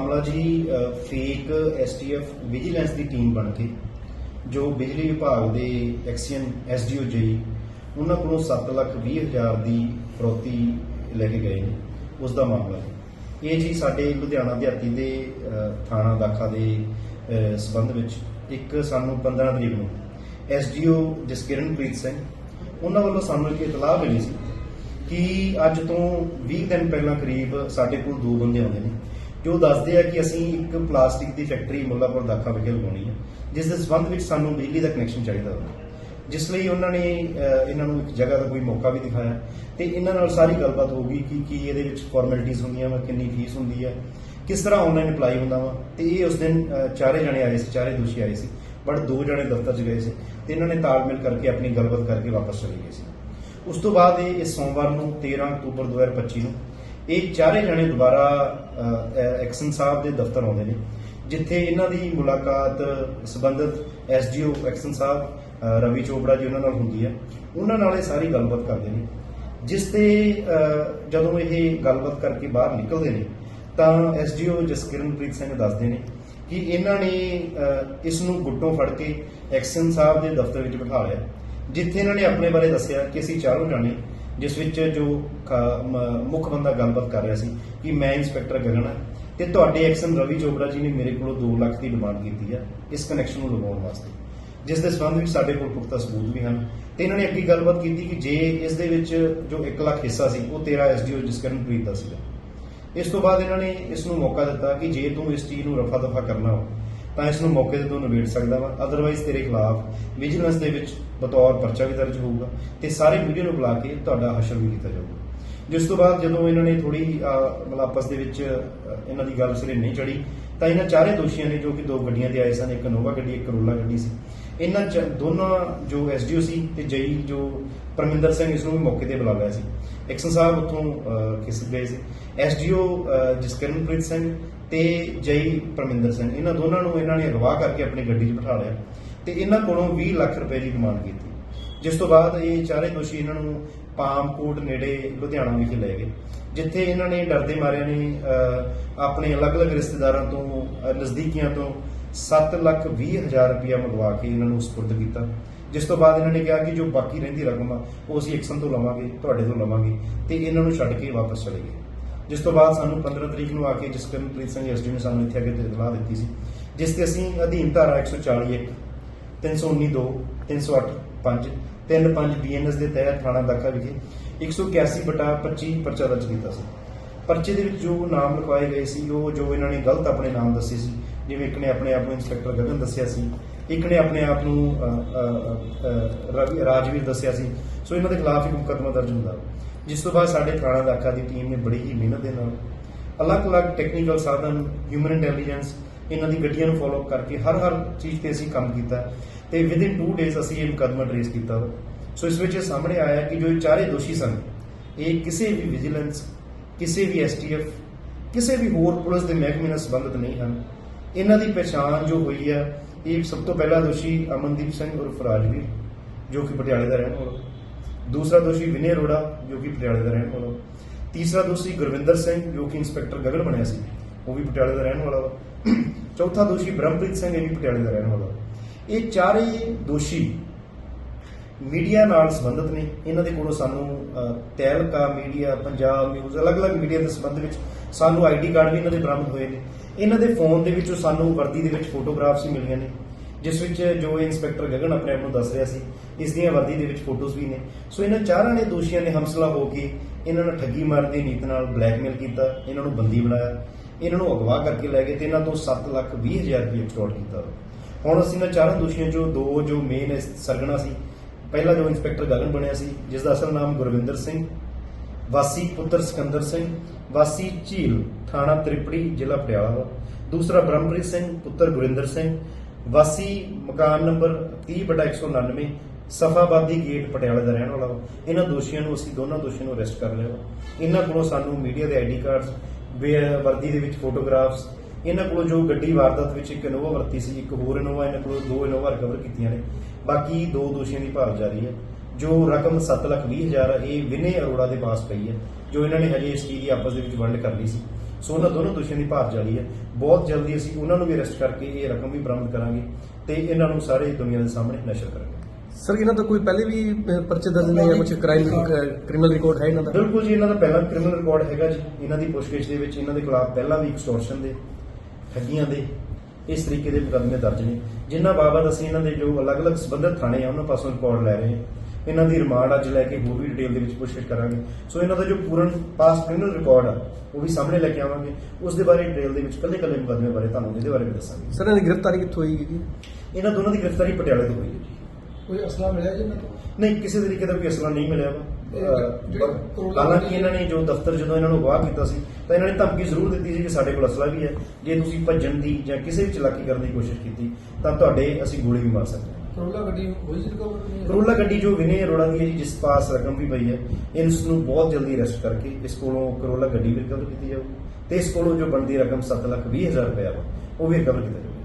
ਮਾਮਲਾ ਜੀ fake STF vigilance ਦੀ ਟੀਮ ਬਣ ਕੇ ਜੋ ਬਿਜਲੀ ਵਿਭਾਗ ਦੇ ਐਕਸੀਅਨ ਐਸਡੀਓ ਜੀ ਉਹਨਾਂ ਕੋਲੋਂ 7 ਲੱਖ 20 ਹਜ਼ਾਰ ਦੀ ਫਰੋਤੀ ਲੈ ਕੇ ਗਏ ਨੇ ਉਸ ਦਾ ਮਾਮਲਾ ਹੈ ਇਹ ਜੀ ਸਾਡੇ ਲੁਧਿਆਣਾ ਦਿਹਾਤੀ ਦੇ ਥਾਣਾ ਦਾਖਾ ਦੇ ਅ, ਸਬੰਧ ਵਿੱਚ ਇੱਕ ਸਾਨੂੰ 15 ਤਰੀਕ ਨੂੰ ਐਸਡੀਓ ਜਸਕਿਰਨਪ੍ਰੀਤ ਸਿੰਘ ਉਹਨਾਂ ਵੱਲੋਂ ਸਾਨੂੰ ਇੱਕ ਇਤਲਾਹ ਮਿਲੀ ਸੀ ਕਿ ਅੱਜ ਤੋਂ 20 ਦਿਨ ਪਹਿਲਾਂ ਕਰੀਬ ਸਾਡੇ ਕੋਲ ਦੋ ਬੰਦੇ ਆਉਂਦੇ ਨੇ। ਜੋ ਦੱਸਦੇ ਆ ਕਿ ਅਸੀਂ ਇੱਕ ਪਲਾਸਟਿਕ ਦੀ ਫੈਕਟਰੀ ਮੁੱਲਾਪੁਰ ਦਾਖਾ ਵਿਖੇ ਲਗਾਉਣੀ ਹੈ ਜਿਸ ਦੇ ਸੰਬੰਧ ਵਿੱਚ ਸਾਨੂੰ ਬਿਜਲੀ ਦਾ ਕਨੈਕਸ਼ਨ ਚਾਹੀਦਾ ਹੁੰਦਾ ਜਿਸ ਲਈ ਉਹਨਾਂ ਨੇ ਇਹਨਾਂ ਨੂੰ ਇੱਕ ਜਗ੍ਹਾ ਦਾ ਕੋਈ ਮੌਕਾ ਵੀ ਦਿਖਾਇਆ। ਤੇ ਇਹਨਾਂ ਨਾਲ ਸਾਰੀ ਗੱਲਬਾਤ ਹੋ ਗਈ ਕਿ ਕੀ ਇਹਦੇ ਵਿੱਚ ਫਾਰਮੈਲਿਟੀਆਂ ਹੁੰਦੀਆਂ ਵਾ, ਕਿੰਨੀ ਫੀਸ ਹੁੰਦੀ ਹੈ ਕਿਸ ਤਰ੍ਹਾਂ ਆਨਲਾਈਨ ਅਪਲਾਈ ਹੁੰਦਾ ਵਾ। ਤੇ ਇਹ ਉਸ ਦਿਨ ਚਾਰੇ ਜਣੇ ਆਏ ਸੀ, ਚਾਰੇ ਦੋਸ਼ੀ ਆਏ ਸੀ, ਬਟ ਦੋ ਜਣੇ ਦਫ਼ਤਰ 'ਚ ਗਏ ਸੀ ਤੇ ਇਹਨਾਂ ਨੇ ਤਾਲਮੇਲ ਕਰਕੇ ਆਪਣੀ ਗੱਲਬਾਤ ਕਰਕੇ ਵਾਪਸ ਚਲੇ ਗਏ ਸੀ। ਉਸ ਤੋਂ ਬਾਅਦ ਇਹ ਇਸ ਸੋਮਵਾਰ ਨੂੰ 13 ਅਕਤੂਬਰ 2025 ਨੂੰ ਇਹ ਚਾਰੇ ਜਣੇ ਦੁਬਾਰਾ ਅਹ, ਐਕਸ਼ਨ ਸਾਹਿਬ ਦੇ ਦਫ਼ਤਰ ਆਉਂਦੇ ਨੇ ਜਿੱਥੇ ਇਹਨਾਂ ਦੀ ਮੁਲਾਕਾਤ ਸੰਬੰਧਿਤ ਐਸਡੀਓ ਐਕਸ਼ਨ ਸਾਹਿਬ ਰਵੀ ਚੋਪੜਾ ਜੀ ਉਹਨਾਂ ਨਾਲ ਹੁੰਦੀ ਹੈ। ਉਹਨਾਂ ਨਾਲ ਇਹ ਸਾਰੀ ਗੱਲਬਾਤ ਕਰਦੇ ਨੇ। ਜਿਸ ਤੇ ਜਦੋਂ ਇਹ ਗੱਲਬਾਤ ਕਰਕੇ ਬਾਹਰ ਨਿਕਲਦੇ ਨੇ ਤਾਂ ਐਸਡੀਓ ਜਸਕਿਰਨਪ੍ਰੀਤ ਸਿੰਘ ਦੱਸਦੇ ਨੇ ਕਿ ਇਹਨਾਂ ਨੇ ਇਸ ਨੂੰ ਗੁੱਟੋਂ ਫੜ ਕੇ ਐਕਸ਼ਨ ਸਾਹਿਬ ਦੇ ਦਫ਼ਤਰ ਵਿੱਚ ਬਿਠਾ ਲਿਆ ਜਿੱਥੇ ਇਹਨਾਂ ਨੇ ਆਪਣੇ ਬਾਰੇ ਦੱਸਿਆ ਕਿ ਅਸੀਂ ਚਾਰੋਂ ਜਾਣੇ ਜਿਸ ਵਿੱਚ ਜੋ ਮੁੱਖ ਬੰਦਾ ਗੱਲਬਾਤ ਕਰ ਰਿਹਾ ਸੀ ਕਿ ਮੈਂ ਇੰਸਪੈਕਟਰ ਗਗਨ ਹਾਂ ਤੇ ਤੁਹਾਡੇ ਐਕਸ਼ਨ ਰਵੀ ਚੋਪੜਾ ਜੀ ਨੇ ਮੇਰੇ ਕੋਲੋਂ 2 ਲੱਖ ਦੀ ਡਿਮਾਂਡ ਕੀਤੀ ਹੈ ਇਸ ਕਨੈਕਸ਼ਨ ਨੂੰ ਲਗਾਉਣ ਵਾਸਤੇ। ਜਿਸ ਦੇ ਸੰਬੰਧ ਵਿੱਚ ਸਾਡੇ ਕੋਲ ਪੁਖਤਾ ਸਬੂਤ ਵੀ ਹਨ ਤੇ ਇਹਨਾਂ ਨੇ ਅੱਗੇ ਗੱਲਬਾਤ ਕੀਤੀ ਕਿ ਜੇ ਇਸ ਦੇ ਵਿੱਚ ਜੋ 1 ਲੱਖ ਹਿੱਸਾ ਸੀ ਉਹ ਤੇਰਾ ਐਸਡੀਓ ਜਸਕਰਨਪ੍ਰੀਤ ਦਾ ਸੀਗਾ। ਇਸ ਤੋਂ ਬਾਅਦ ਇਹਨਾਂ ਨੇ ਇਸ ਨੂੰ ਮੌਕਾ ਦਿੱਤਾ ਕਿ ਜੇ ਤੂੰ ਇਸ ਚੀਜ਼ ਨੂੰ ਰਫਾ ਦਫਾ ਕਰਨਾ ਹੋ ਤਾਂ ਇਸ ਨੂੰ ਮੌਕੇ ਤੇ ਤੋਂ ਨਿਬੇੜ ਸਕਦਾ ਵਾ। ਅਦਰਵਾਈਜ਼ ਤੇਰੇ ਖਿਲਾਫ ਵਿਜੀਲੈਂਸ ਦੇ ਵਿੱਚ ਬਤੌਰ ਪਰਚਾ ਵੀ ਦਰਜ ਹੋਊਗਾ ਤੇ ਸਾਰੇ ਵੀਡੀਓ ਨੂੰ ਬੁਲਾ ਕੇ ਤੁਹਾਡਾ ਹਸ਼ਰ ਵੀ ਕੀਤਾ ਜਾਊਗਾ। ਜਿਸ ਤੋਂ ਬਾਅਦ ਜਦੋਂ ਇਹਨਾਂ ਨੇ ਥੋੜੀ ਮਤਲਬ ਆਪਸ ਦੇ ਵਿੱਚ ਇਹਨਾਂ ਦੀ ਗੱਲ ਸਿਰੇ ਨਹੀਂ ਚੜੀ ਤਾਂ ਇਹਨਾਂ ਚਾਰੇ ਦੋਸ਼ੀਆਂ ਨੇ ਜੋ ਕਿ ਦੋ ਗੱਡੀਆਂ ਤੇ ਆਏ ਸਨ, ਇੱਕ ਨੋਵਾ ਗੱਡੀ, ਇੱਕ ਕਰੋਲਾ ਗੱਡੀ ਸੀ। ਇਹਨਾਂ ਚ ਦੋਨਾਂ ਜੋ ਐਸਡੀਓ ਸੀ ਤੇ ਜਈ ਜੋ ਪਰਮਿੰਦਰ ਸਿੰਘ ਇਸ ਨੂੰ ਵੀ ਮੌਕੇ ਤੇ ਬੁਲਾ ਲਿਆ ਸੀ। ਐਕਸ਼ਨ ਸਾਹਿਬ ਉੱਥੋਂ ਅ, ਖਿਸਕ ਗਏ ਸੀ। ਐਸਡੀਓ ਜਸਕਰਨਪ੍ਰੀਤ ਸਿੰਘ ਤੇ ਜਈ ਪਰਮਿੰਦਰ ਸਿੰਘ ਇਹਨਾਂ ਦੋਨਾਂ ਨੂੰ ਇਹਨਾਂ ਨੇ ਅਗਵਾ ਕਰਕੇ ਆਪਣੀ ਗੱਡੀ 'ਚ ਬਿਠਾ ਲਿਆ ਤੇ ਇਹਨਾਂ ਕੋਲੋਂ 20 ਲੱਖ ਰੁਪਏ ਦੀ ਡਿਮਾਂਡ ਕੀਤੀ। ਜਿਸ ਤੋਂ ਬਾਅਦ ਇਹ ਚਾਰੇ ਦੋਸ਼ੀ ਇਹਨਾਂ ਨੂੰ ਪਾਮਕੋਟ ਨੇੜੇ ਲੁਧਿਆਣਾ ਵਿਖੇ ਲੈ ਗਏ ਜਿੱਥੇ ਇਹਨਾਂ ਨੇ ਡਰਦੇ ਮਾਰਿਆਂ ਨੇ ਆਪਣੇ ਅਲੱਗ-ਅਲੱਗ ਰਿਸ਼ਤੇਦਾਰਾਂ ਤੋਂ ਨਜ਼ਦੀਕੀਆਂ ਤੋਂ 7 ਲੱਖ 20 ਹਜ਼ਾਰ ਰੁਪਇਆ ਮੰਗਵਾ ਕੇ ਇਹਨਾਂ ਨੂੰ ਸਪੁਰਦ ਕੀਤਾ, ਜਿਸ ਤੋਂ ਬਾਅਦ ਇਹਨਾਂ ਨੇ ਕਿਹਾ ਕਿ ਜੋ ਬਾਕੀ ਰਹਿੰਦੀ ਰਕਮ ਆ, ਉਹ ਅਸੀਂ ਐਕਸ਼ਨ ਤੋਂ ਲਵਾਂਗੇ, ਤੁਹਾਡੇ ਤੋਂ ਲਵਾਂਗੇ, ਤੇ ਇਹਨਾਂ ਨੂੰ ਛੱਡ ਕੇ ਵਾਪਸ ਚਲੇ ਗਏ। ਜਿਸ ਤੋਂ ਬਾਅਦ ਸਾਨੂੰ 15 ਤਰੀਕ ਨੂੰ ਆ ਕੇ ਜਸਕਰਨਪ੍ਰੀਤ ਸਿੰਘ ਐਸਡੀ ਨੇ ਸਾਨੂੰ ਇੱਥੇ ਆ ਕੇ ਇਤਲਾਹ ਦਿੱਤੀ ਸੀ, ਜਿਸ ਤੇ ਅਸੀਂ ਅਧੀਨ ਧਾਰਾ 140 1 319 2 308 5 35 ਬੀਐਨਐਸ ਦੇ ਤਹਿਤ ਥਾਣਾ ਦਾਖਾ ਵਿਖੇ 181 ਬਟਾ 25 ਪਰਚਾ ਦਰਜ ਕੀਤਾ ਸੀ। ਪਰਚੇ ਦੇ ਵਿੱਚ ਜੋ ਨਾਮ ਲਿਖਵਾਏ ਗਏ ਸੀ, ਉਹ ਜੋ ਇਹਨਾਂ ਨੇ ਗਲਤ ਆਪਣੇ ਨਾਮ ਦੱਸੇ ਸੀ ਜਿਵੇਂ ਇੱਕ ਨੇ ਆਪਣੇ ਆਪ ਨੂੰ ਇੰਸਪੈਕਟਰ ਗਗਨ ਦੱਸਿਆ ਸੀ, ਇੱਕ ਨੇ ਆਪਣੇ ਆਪ ਨੂੰ ਰਾਜਵੀਰ ਦੱਸਿਆ ਸੀ। ਸੋ ਇਹਨਾਂ ਦੇ ਖਿਲਾਫ ਇੱਕ ਮੁਕੱਦਮਾ ਦਰਜ ਹੁੰਦਾ। ਜਿਸ ਤੋਂ ਬਾਅਦ ਸਾਡੇ ਥਾਣਾ ਇਲਾਕਾ ਦੀ ਟੀਮ ਨੇ ਬੜੀ ਹੀ ਮਿਹਨਤ ਦੇ ਨਾਲ ਅਲੱਗ-ਅਲੱਗ ਟੈਕਨੀਕਲ ਸਾਧਨ ਹਿਊਮਨ ਇੰਟੈਲੀਜੈਂਸ ਇਹਨਾਂ ਦੀ ਗੱਡੀਆਂ ਨੂੰ ਫਾਲੋ ਕਰਕੇ ਹਰ ਹਰ ਚੀਜ਼ ਤੇ ਅਸੀਂ ਕੰਮ ਕੀਤਾ। ਤੇ ਵਿਦਿਨ 2 ਡੇਜ਼ ਅਸੀਂ ਇਹ ਮੁਕੱਦਮਾ ਟ੍ਰੇਸ ਕੀਤਾ। ਵਾ। ਸੋ ਇਸ ਵਿੱਚ ਇਹ ਸਾਹਮਣੇ ਆਇਆ ਕਿ ਜੋ ਇਹ ਚਾਰੇ ਦੋਸ਼ੀ ਸਨ, ਇਹ ਕਿਸੇ ਵੀ ਵਿਜੀਲੈਂਸ ਕਿਸੇ ਵੀ ਐਸਟੀਐਫ ਕਿਸੇ ਵੀ ਹੋਰ ਪੁਲਿਸ ਦੇ ਮਹਿਕਮੇ ਨਾਲ ਸੰਬੰਧਿਤ ਨਹੀਂ ਹਨ। ਇਹਨਾਂ ਦੀ ਪਛਾਣ ਜੋ ਹੋਈ ਆ ਇਹ ਸਭ ਤੋਂ ਪਹਿਲਾ ਦੋਸ਼ੀ ਅਮਨਦੀਪ ਸਿੰਘ ਉਰਫ ਰਾਜਵੀਰ ਜੋ ਕਿ ਪਟਿਆਲੇ ਦਾ ਰਹਿਣ ਵਾਲਾ। ਦੂਸਰਾ ਦੋਸ਼ੀ ਵਿਨੇ ਅਰੋੜਾ ਜੋ ਕਿ ਪਟਿਆਲੇ ਦਾ ਰਹਿਣ ਵਾਲਾ। ਤੀਸਰਾ ਦੋਸ਼ੀ ਗੁਰਵਿੰਦਰ ਸਿੰਘ ਜੋ ਕਿ ਇੰਸਪੈਕਟਰ ਗਗਨ ਬਣਿਆ ਸੀ ਉਹ ਵੀ ਪਟਿਆਲੇ ਦਾ ਰਹਿਣ ਵਾਲਾ ਵਾ। ਚੌਥਾ ਦੋਸ਼ੀ ਬ੍ਰਹਮਪ੍ਰੀਤ ਸਿੰਘ ਇਹ ਵੀ ਪਟਿਆਲੇ ਦਾ ਰਹਿਣ ਵਾਲਾ। ਵਾ। ਇਹ ਚਾਰੇ ਦੋਸ਼ੀ ਮੀਡੀਆ ਨਾਲ ਸੰਬੰਧਿਤ ਨੇ। ਇਹਨਾਂ ਦੇ ਕੋਲੋਂ ਸਾਨੂੰ ਅਹ, ਤਹਿਲਕਾ ਮੀਡੀਆ ਪੰਜਾਬ ਨਿਊਜ਼ ਅਲੱਗ-ਅਲੱਗ ਮੀਡੀਆ ਦੇ ਸੰਬੰਧ ਵਿੱਚ ਸਾਨੂੰ ਆਈਡੀ ਕਾਰਡ ਵੀ ਇਹਨਾਂ ਦੇ ਬਰਾਮਦ ਹੋਏ ਨੇ। ਇਹਨਾਂ ਦੇ ਫੋਨ ਦੇ ਵਿੱਚੋਂ ਸਾਨੂੰ ਵਰਦੀ ਦੇ ਵਿੱਚ ਫੋਟੋਗ੍ਰਾਫਸ ਵੀ ਮਿਲੀਆਂ ਨੇ, ਜਿਸ ਵਿੱਚ ਜੋ ਇੰਸਪੈਕਟਰ ਗਗਨ ਆਪਣੇ ਆਪ ਨੂੰ ਦੱਸ ਰਿਹਾ ਸੀ, ਇਸ ਦੀਆਂ ਵਰਦੀ ਦੇ ਵਿੱਚ ਫੋਟੋਜ਼ ਵੀ ਨੇ। ਸੋ ਇਹਨਾਂ ਚਾਰਾਂ ਨੇ ਦੋਸ਼ੀਆਂ ਨੇ ਹਮਸਲਾ ਹੋ ਕੇ ਇਹਨਾਂ ਨੂੰ ਠੱਗੀ ਮਾਰਨ ਦੀ ਨੀਤ ਨਾਲ ਬਲੈਕਮੇਲ ਕੀਤਾ, ਇਹਨਾਂ ਨੂੰ ਬੰਦੀ ਬਣਾਇਆ, ਇਹਨਾਂ ਨੂੰ ਅਗਵਾ ਕਰਕੇ ਲੈ ਗਏ ਤੇ ਇਹਨਾਂ ਤੋਂ 7 ਲੱਖ 20 ਹਜ਼ਾਰ ਰੁਪਏ ਐਕਸਟੋਰਟ ਕੀਤਾ। ਹੁਣ ਅਸੀਂ ਇਹਨਾਂ ਚਾਰਾਂ ਦੋਸ਼ੀਆਂ ਚੋਂ ਦੋ ਜੋ ਮੇਨ ਸਰਗਣਾ ਸੀ, ਪਹਿਲਾ ਜੋ ਇੰਸਪੈਕਟਰ ਗਗਨ ਬਣਿਆ ਸੀ ਜਿਸ ਦਾ ਅਸਲ ਨਾਮ ਗੁਰਵਿੰਦਰ ਸਿੰਘ, ਵਾਸੀ ਪੁੱਤਰ ਸਿਕੰਦਰ ਸਿੰਘ ਵਾਸੀ ਝੀਲ, ਥਾਣਾ ਤ੍ਰਿਪੜੀ, ਜ਼ਿਲ੍ਹਾ ਪਟਿਆਲਾ ਵਾ ਦੂਸਰਾ ਬ੍ਰਹਮਪ੍ਰੀਤ ਸਿੰਘ, ਪੁੱਤਰ ਗੁਰਿੰਦਰ ਸਿੰਘ। ਵਾਸੀ ਮਕਾਨ ਨੰਬਰ 30/199 ਸਫਾਬਾਦੀ ਗੇਟ ਪਟਿਆਲਾ ਦਾ ਰਹਿਣ ਵਾਲਾ ਵਾ ਇਹਨਾਂ ਦੋਸ਼ੀਆਂ ਨੂੰ ਅਸੀਂ ਦੋਨਾਂ ਦੋਸ਼ੀਆਂ ਨੂੰ ਅਰੈਸਟ ਕਰ ਲਿਆ। ਵਾ ਇਹਨਾਂ ਕੋਲੋਂ ਸਾਨੂੰ ਮੀਡੀਆ ਦੇ ਆਈਡੀ ਕਾਰਡਸ ਵਰਦੀ ਦੇ ਵਿੱਚ ਫੋਟੋਗ੍ਰਾਫਸ, ਇਹਨਾਂ ਕੋਲੋਂ ਜੋ ਗੱਡੀ ਵਾਰਦਾਤ ਵਿੱਚ ਇੱਕ ਇਨੋਵਾ ਵਰਤੀ ਸੀ, ਇੱਕ ਹੋਰ ਇਨੋਵਾ ਇਹਨਾਂ ਕੋਲੋਂ ਦੋ ਇਨੋਵਾ ਰਿਕਵਰ ਕੀਤੀਆਂ ਨੇ। ਬਾਕੀ ਦੋ ਦੋਸ਼ੀਆਂ ਦੀ ਭਾਲ ਜਾਰੀ ਹੈ। ਜੋ ਰਕਮ 7 ਲੱਖ 20 ਹਜ਼ਾਰ ਹੈ ਇਹ ਵਿਨੇ ਅਰੋੜਾ ਦੇ ਪਾਸ ਪਈ ਹੈ ਜੋ ਇਹਨਾਂ ਨੇ ਹਜੇ ਇਸ ਚੀਜ਼ ਦੀ ਆਪਸ ਦੇ ਵਿੱਚ ਵੰਡ ਕਰ ਲਈ ਸੀ। ਸੋ ਉਹਨਾਂ ਦੋਨੋਂ ਦੋਸ਼ੀਆਂ ਦੀ ਭਾਲ ਜਾਰੀ ਹੈ। ਬਹੁਤ ਜਲਦੀ ਅਸੀਂ ਉਹਨਾਂ ਨੂੰ ਵੀ ਅਰੈਸਟ ਕਰਕੇ ਇਹ ਰਕਮ ਵੀ ਬਰਾਮਦ ਕਰਾਂਗੇ ਤੇ ਇਹਨਾਂ ਨੂੰ ਸਾਰੇ ਦੁਨੀਆ ਦੇ ਸਾਹਮਣੇ ਨਸ਼ਰ ਕਰਾਂਗੇ। ਸਰ ਇਹਨਾਂ ਦਾ ਕੋਈ ਪਹਿਲੇ ਵੀ ਪਰਚੇ ਦਰਜ ਨੇ ਜਾਂ। ਕੁਝ ਕ੍ਰਾਈਮ ਕ੍ਰਿਮੀਨਲ ਰਿਕਾਰਡ ਹੈ ਇਹਨਾਂ ਦਾ? ਬਿਲਕੁਲ ਜੀ ਇਹਨਾਂ ਦਾ ਪਹਿਲਾ ਕ੍ਰਿਮੀਨਲ ਰਿਕਾਰਡ ਹੈਗਾ ਜੀ। ਇਹਨਾਂ ਦੀ ਪੁੱਛਗਿੱਛ ਦੇ ਵਿੱਚ ਇਹਨਾਂ ਦੇ ਖਿਲਾਫ ਪਹਿਲਾਂ ਵੀ ਐਕਸਟੋਰਸ਼ਨ ਦੇ ਠੱਗੀਆਂ ਦੇ ਇਸ ਤਰੀਕੇ ਦੇ ਮੁਕੱਦਮੇ ਦਰਜ ਨੇ। ਜਿਨ੍ਹਾਂ ਬਾਬਤ ਅਸੀਂ ਇਹਨਾਂ ਦੇ ਜੋ ਅਲੱਗ-ਅਲੱਗ ਸੰਬੰਧਿਤ ਥਾਣੇ ਆ ਉਹਨਾਂ ਪਾਸੋਂ ਰਿਕਾਰਡ ਲੈ ਰਹੇ ਹਾਂ। ਇਹਨਾਂ ਦੀ ਰਿਮਾਂਡ ਅੱਜ ਲੈ ਕੇ ਹੋਰ ਵੀ ਡਿਟੇਲ ਦੇ ਵਿੱਚ ਪੁੱਛਗਿੱਛ ਕਰਾਂਗੇ। ਸੋ ਇਹਨਾਂ ਦਾ ਜੋ ਪੂਰਨ ਪਾਸ ਕ੍ਰਿਮੀਨਲ ਰਿਕਾਰਡ ਆ ਉਹ ਵੀ ਸਾਹਮਣੇ ਲੈ ਕੇ ਆਵਾਂਗੇ। ਉਸ ਦੇ ਬਾਰੇ ਡਿਟੇਲ ਦੇ ਵਿੱਚ ਕੱਲੇ-ਕੱਲੇ ਮੁਕੱਦਮੇ ਬਾਰੇ ਤੁਹਾਨੂੰ ਇਹਦੇ ਬਾਰੇ ਵੀ ਦੱਸਾਂਗੇ। ਸਰ ਇਹਨਾਂ ਦੀ ਗ੍ਰਿਫਤਾਰੀ ਕਿੱਥੋਂ ਹੋਈ ਹੈਗੀ? ਇਹਨਾਂ ਦੋਨਾਂ ਦੀ ਗ੍ਰਿਫਤਾਰੀ ਪਟਿਆਲੇ ਤੋਂ ਹੋਈ ਹੈ ਜੀ। ਕੋਈ ਅਸਲਾ ਮਿਲਿਆ ਜੀ ਇਹਨਾਂ ਤੋਂ? ਨਹੀਂ ਕਿਸੇ ਤਰੀਕੇ ਦਾ ਕੋਈ ਅਸਲਾ ਨਹੀਂ ਮਿਲਿਆ ਵਾ। ਹਾਲਾਂਕਿ ਇਹਨਾਂ ਨੇ ਜੋ ਦਫ਼ਤਰ ਜਦੋਂ ਇਹਨਾਂ ਨੂੰ ਅਗਵਾਹ ਕੀਤਾ ਸੀ ਤਾਂ ਇਹਨਾਂ ਨੇ ਧਮਕੀ ਜ਼ਰੂਰ ਦਿੱਤੀ ਸੀ ਕਿ ਸਾਡੇ ਕੋਲ ਅਸਲਾ ਵੀ ਹੈ। ਜੇ ਤੁਸੀਂ ਭੱਜਣ ਦੀ ਜਾਂ ਕਿਸੇ ਵੀ ਚਲਾਕੀ ਕਰਨ ਦੀ ਕੋਸ਼ਿਸ਼ ਕੀਤੀ ਤਾਂ ਤੁਹਾਡੇ ਅਸੀਂ ਗੋਲੀ ਵੀ ਮਾਰ ਸਕਦੇ ਹਾਂ। ਕਰੋਲਾ ਗੱਡੀ ਹੋਈ ਸੀ ਰਿਕਵਰ ਕਰੋਲਾ ਗੱਡੀ ਜੋ ਵਿਨੇ ਅਰੋੜਾ ਦੀ ਹੈ ਜੀ, ਜਿਸ ਪਾਸ ਰਕਮ ਵੀ ਪਈ ਹੈ ਇਸ ਨੂੰ ਬਹੁਤ ਜਲਦੀ ਅਰੈਸਟ ਕਰਕੇ ਇਸ ਕੋਲੋਂ ਕਰੋਲਾ ਗੱਡੀ ਵੀ ਰਿਕਵਰ ਕੀਤੀ ਜਾਊਗੀ ਤੇ ਇਸ ਕੋਲੋਂ ਜੋ ਬਣਦੀ ਰਕਮ 7 ਲੱਖ 20 ਹਜ਼ਾਰ ਰੁਪਏ ਵਾ, ਉਹ ਵੀ ਰਿਕਵਰ ਕੀਤਾ ਜਾਊਗਾ